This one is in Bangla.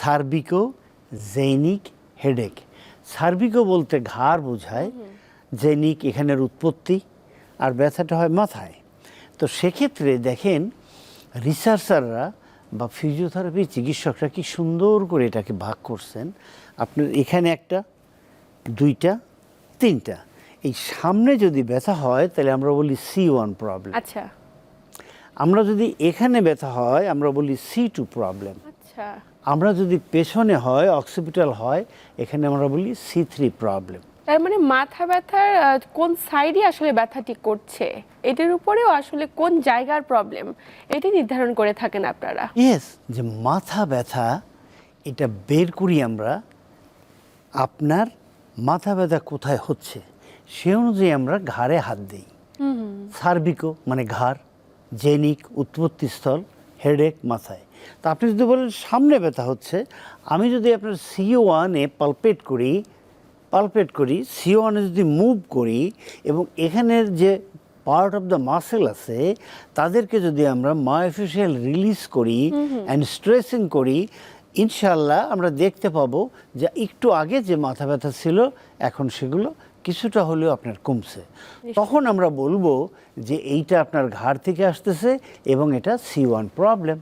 সার্বিকো জৈনিক হেডেক। সার্বিকো বলতে ঘাড় বোঝায় জৈনিক এখানের উৎপত্তি আর ব্যথাটা হয় মাথায়। তো সেক্ষেত্রে দেখেন রিসার্চাররা বা ফিজিওথেরাপি চিকিৎসকরা কি সুন্দর করে এটাকে ভাগ করছেন। আপনার এখানে একটা দুইটা তিনটা। এই সামনে যদি ব্যথা হয় তাহলে আমরা বলি সি ওয়ান প্রবলেম। আচ্ছা। আমরা যদি এখানে ব্যথা হয় আমরা বলি সি টু প্রবলেম। আচ্ছা। আমরা যদি পেছনে হয় অক্সিপিটাল হয় এখানে আমরা বলি সি থ্রি প্রবলেম তার মানে মাথা ব্যথার কোন সাইডে আসলে ব্যথাটি করছে? এটার উপরেও আসলে কোন জায়গার প্রবলেম এটি নির্ধারণ করে থাকেন আপনারা। ইয়েস যে মাথা ব্যথা এটা বের করি আমরা আপনার মাথা ব্যথা কোথায় হচ্ছে? সে অনুযায়ী আমরা ঘাড়ে হাত দিই। সার্বিকো মানে ঘাড় জেনিক উৎপত্তিস্থল হেডেক মাথায়। তা আপনি যদি বলেন সামনে ব্যথা হচ্ছে আমি যদি আপনার সি ওয়ানে পালপেট করি পালপেট করি সি ওয়ানে যদি মুভ করি এবং এখানের যে পার্ট অফ দ্য মাসেল আছে তাদেরকে যদি আমরা মায়োফিশিয়াল রিলিজ করি অ্যান্ড স্ট্রেসিং করি ইনশাল্লাহ আমরা দেখতে পাবো যে একটু আগে যে মাথা ব্যথা ছিল এখন সেগুলো কিছুটা হলেও আপনার কমছে। তখন আমরা বলব যে এইটা আপনার ঘাড় থেকে আসতেছে এবং এটা সি ওয়ান প্রবলেম